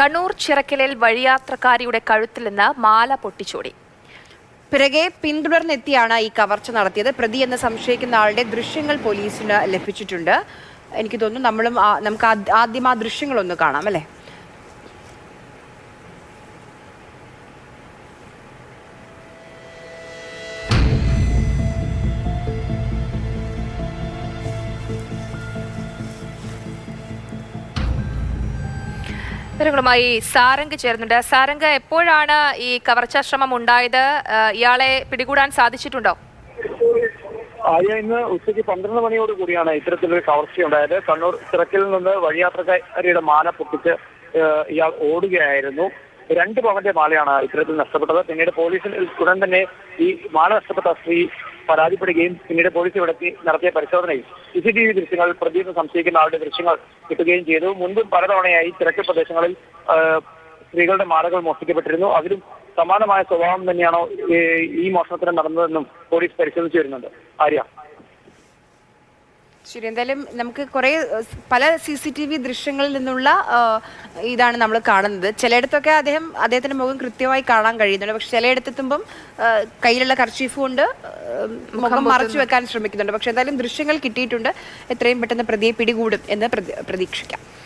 കണ്ണൂർ ചിറക്കലിൽ വഴിയാത്രക്കാരിയുടെ കഴുത്തിൽ നിന്ന് മാല പൊട്ടിച്ചോടി. പിറകെ പിന്തുടർന്നെത്തിയാണ് ഈ കവർച്ച നടത്തിയത്. പ്രതി എന്ന് സംശയിക്കുന്ന ആളുടെ ദൃശ്യങ്ങൾ പോലീസിന് ലഭിച്ചിട്ടുണ്ട്. എനിക്ക് തോന്നുന്നു നമ്മളും നമുക്ക് ആദ്യ- ആ ദൃശ്യങ്ങളൊന്ന് കാണാം അല്ലേ? വിവരങ്ങളുമായി സാരംഗ് ചേരുന്നുണ്ട്. സാരംഗ് എപ്പോഴാണ് ഈ കവർച്ചാ ശ്രമം ഉണ്ടായത്? ഇയാളെ പിടികൂടാൻ സാധിച്ചിട്ടുണ്ടോ? ആര്യ ഇന്ന് ഉച്ചയ്ക്ക് പന്ത്രണ്ട് മണിയോട് കൂടിയാണ് ഇത്തരത്തിലൊരു കവർച്ചയുണ്ടായത് കണ്ണൂർ ചിറക്കിൽ നിന്ന് വഴിയാത്രക്കാരിയുടെ മാല പൊട്ടിച്ച് ഇയാൾ ഓടുകയായിരുന്നു. രണ്ട് പവന്റെ മാലയാണ് ഇത്തരത്തിൽ നഷ്ടപ്പെട്ടത്. പിന്നീട് പോലീസിൽ ഉടൻ തന്നെ ഈ മാല നഷ്ടപ്പെട്ട സ്ത്രീ പരാതിപ്പെടുകയും പിന്നീട് പോലീസ് ഇവിടെത്തി നടത്തിയ പരിശോധനയിൽ സി സി ടി വി ദൃശ്യങ്ങൾ പ്രതിയെന്ന് സംശയിക്കുന്ന ആളുടെ ദൃശ്യങ്ങൾ കിട്ടുകയും ചെയ്തു. മുൻപും പലതവണയായി തിരക്ക് പ്രദേശങ്ങളിൽ സ്ത്രീകളുടെ മാലകൾ മോഷ്ടിക്കപ്പെട്ടിരുന്നു. അതിലും സമാനമായ സ്വഭാവം തന്നെയാണോ ഈ മോഷണത്തിന് നടന്നതെന്നും പോലീസ് പരിശോധിച്ചു വരുന്നുണ്ട്. ആര്യ? ശരി എന്തായാലും നമുക്ക് കുറേ പല സി സി ടി വി ദൃശ്യങ്ങളിൽ നിന്നുള്ള ഇതാണ് നമ്മൾ കാണുന്നത്. ചിലയിടത്തൊക്കെ അദ്ദേഹം അദ്ദേഹത്തിന്റെ മുഖം കൃത്യമായി കാണാൻ കഴിയുന്നുണ്ട്. പക്ഷെ ചിലയിടത്തെത്തുമ്പം കയ്യിലുള്ള കർച്ചീഫ് കൊണ്ട് മുഖം മറച്ചു വെക്കാൻ ശ്രമിക്കുന്നുണ്ട്. പക്ഷെ എന്തായാലും ദൃശ്യങ്ങൾ കിട്ടിയിട്ടുണ്ട്. എത്രയും പെട്ടെന്ന് പ്രതിയെ പിടികൂടും എന്ന് പ്രതി- പ്രതീക്ഷിക്കാം.